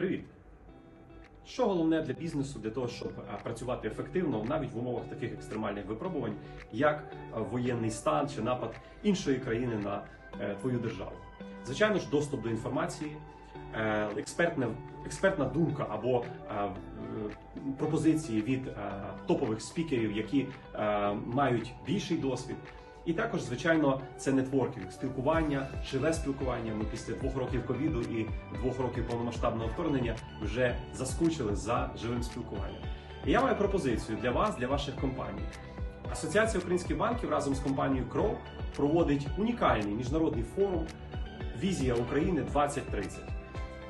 Привіт! Що головне для бізнесу для того, щоб е, працювати ефективно навіть в умовах таких екстремальних випробувань, як е, воєнний стан чи напад іншої країни на е, твою державу? Звичайно ж, доступ до інформації, експертна, експертна думка або пропозиції від топових спікерів, які мають більший досвід. І також, звичайно, це нетворкінг, спілкування, живе спілкування. Ми після двох років ковіду і двох років повномасштабного вторгнення вже заскучили за живим спілкуванням. І я маю пропозицію для вас, для ваших компаній. Асоціація українських банків разом з компанією Crow проводить унікальний міжнародний форум Візія України 2030.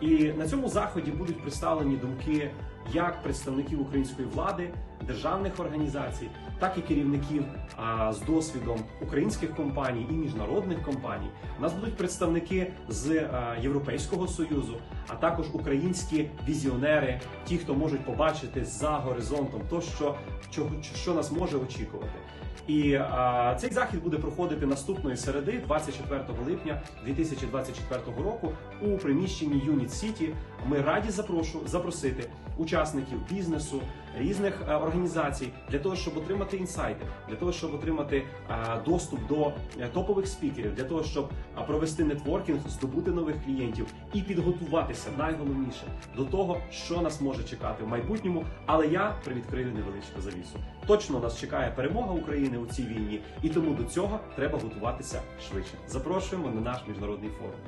І на цьому заході будуть представлені думки як представників української влади, державних організацій, так і керівників а, з досвідом українських компаній і міжнародних компаній. У нас будуть представники з а, Європейського союзу, а також українські візіонери, ті, хто можуть побачити за горизонтом то, що, чого, що нас може очікувати. І а, цей захід буде проходити наступної середи, 24 липня 2024 року, у приміщенні Юніт Сіті. Ми раді запрошу запросити учасників бізнесу різних е, організацій для того, щоб отримати інсайти, для того, щоб отримати е, доступ до е, топових спікерів, для того, щоб провести нетворкінг, здобути нових клієнтів і підготуватися найголовніше до того, що нас може чекати в майбутньому. Але я привідкрию невеличку завісу. Точно нас чекає перемога України у цій війні, і тому до цього треба готуватися швидше. Запрошуємо на наш міжнародний форум.